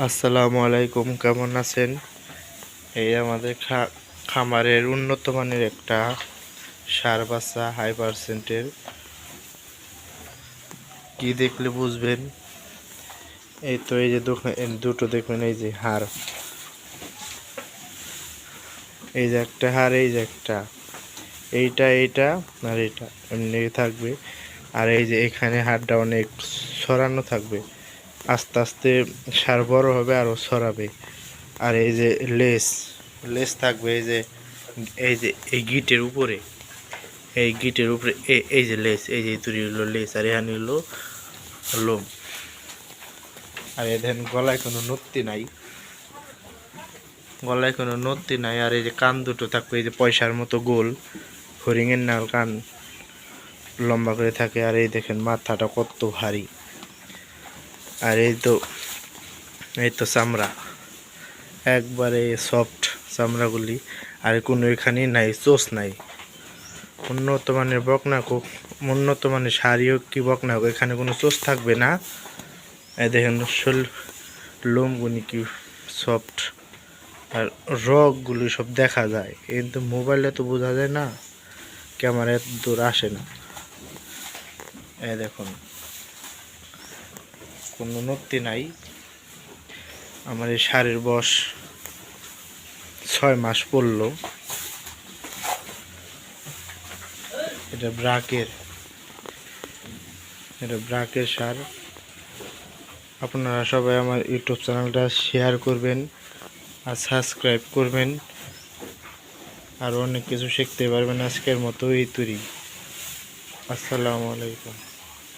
আসসালামু আলাইকুম, কেমন আছেন? এই আমাদের খামারের উন্নত মানের একটা সার বাচ্চা হাই পার্সেন্টের কি দেখলে বুঝবেন? এই তো এই যে দুটো দেখবেন এই যে হার এই যে একটা হার এই যে একটা। এইটা এইটা আর এইটা এমনি থাকবে। আর এই যে এখানে হারটা অনেক সরানো থাকবে। আস্তে আস্তে সার বড় হবে আরও ছড়াবে। আর এই যে লেস লেস থাকবে এই যে এই যে, এই গিটের উপরে, এই গিটের উপরে এই যে লেস, এই যে তৈরি হলো লেস, আর এখানে হলো লোম। আর এ দেখেন, গলায় কোনো নত্তি নাই। গলায় কোনো নত্তি নাই, আর এই যে কান দুটো থাকবে, এই যে পয়সার মতো গোল, হরিণের নাল কান লম্বা করে থাকে, আর এই দেখেন মাথাটা কত ভারী। আর এই তো এই তো চামড়া। একবারে সফট চামড়াগুলি। আর কোনো এখানে নাই, চোষ নাই। উন্নত মানের বক বকনা হোক, উন্নত মানের শাড়ি হোক কি বকনা হোক, এখানে কোনো চোষ থাকবে না। এই দেখেন, শোল, লোমগুলি কি সফট আর রগগুলি সব দেখা যায়। কিন্তু মোবাইলে তো বোঝা যায় না ক্যামেরা দূর আসে না। এই দেখুন। কোনো নত্তি নাই। আমার এই শাড়ির বয়স ছয় মাস পড়ল। এটা ব্রাকের। এটা ব্রাকের সার আপনারা সবাই আমার ইউটিউব চ্যানেলটা শেয়ার করবেন আর সাবস্ক্রাইব করবেন। আর অনেক কিছু শিখতে পারবেন আজকের মতো এই তৈরি। আসসালামু আলাইকুম।